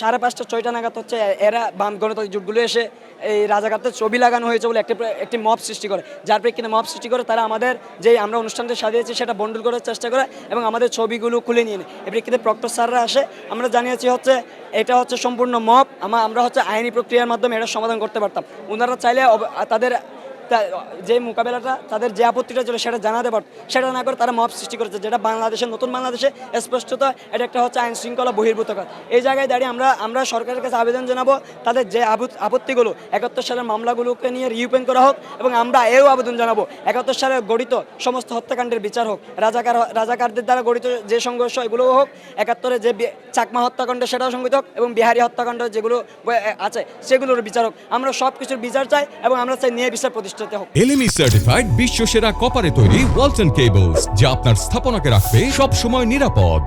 সাড়ে পাঁচটা, ছয়টা নাগাদ হচ্ছে, এরা বাম গণতান্ত্রিক জোটগুলো এসে এই রাজাকারদের ছবি লাগানো হয়েছে বলে একটি একটি মব সৃষ্টি করে। যার প্রেক্ষিতে মব সৃষ্টি করে তারা আমাদের যে আমরা অনুষ্ঠানটা সাজিয়েছি সেটা বন্ডল করার চেষ্টা করে এবং আমাদের ছবিগুলো খুলে নিয়ে নেয়। এ প্রেক্ষিতে প্রক্টর স্যাররা আসে। আমরা জানিয়েছি হচ্ছে, এটা হচ্ছে সম্পূর্ণ মব। আমরা হচ্ছে আইনি প্রক্রিয়ার মাধ্যমে এটা সমাধান করতে পারতাম। ওনারা চাইলে তাদের যে মোকাবেলাটা, তাদের যে আপত্তিটা ছিল সেটা জানাতে পারত সেটা না করে তারা মব সৃষ্টি করেছে, যেটা বাংলাদেশের, নতুন বাংলাদেশে স্পষ্টত এটা একটা হচ্ছে আইন শৃঙ্খলা বহির্ভূত কাজ এই জায়গায় দাঁড়িয়ে আমরা আমরা সরকারের কাছে আবেদন জানাব, তাদের যে আপত্তিগুলো, একাত্তর সালের মামলাগুলোকে নিয়ে রিওপেন করা হোক এবং আমরা এও আবেদন জানাব, একাত্তর সালে গঠিত সমস্ত হত্যাকাণ্ডের বিচার হোক, রাজাকার রাজাকারদের দ্বারা গঠিত যে সংঘর্ষ এগুলো হোক, একাত্তরে যে চাকমা হত্যাকাণ্ড, সেটাও সংগঠিত হোক এবং বিহারি হত্যাকাণ্ড যেগুলো আছে, সেগুলোর বিচার হোক। আমরা সব কিছুর বিচার চাই এবং আমরা চাই নিয়ে বিচার প্রতিষ্ঠিত হবে এলএমই সার্টিফাইড বিশ্ব সেরা কপারে তৈরি ওয়ালসন কেবলস যা আপনার স্থাপনাকে রাখবে সব সময় নিরাপদ।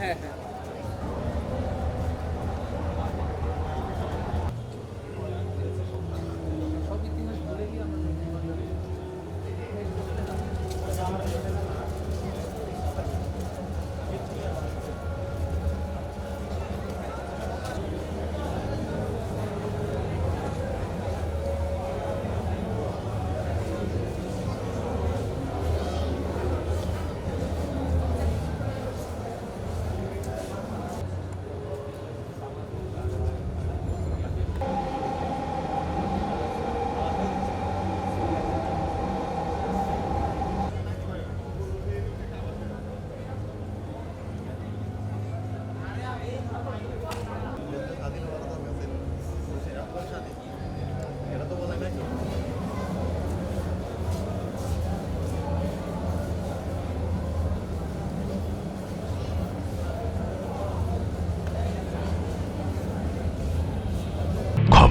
হ্যাঁ হ্যাঁ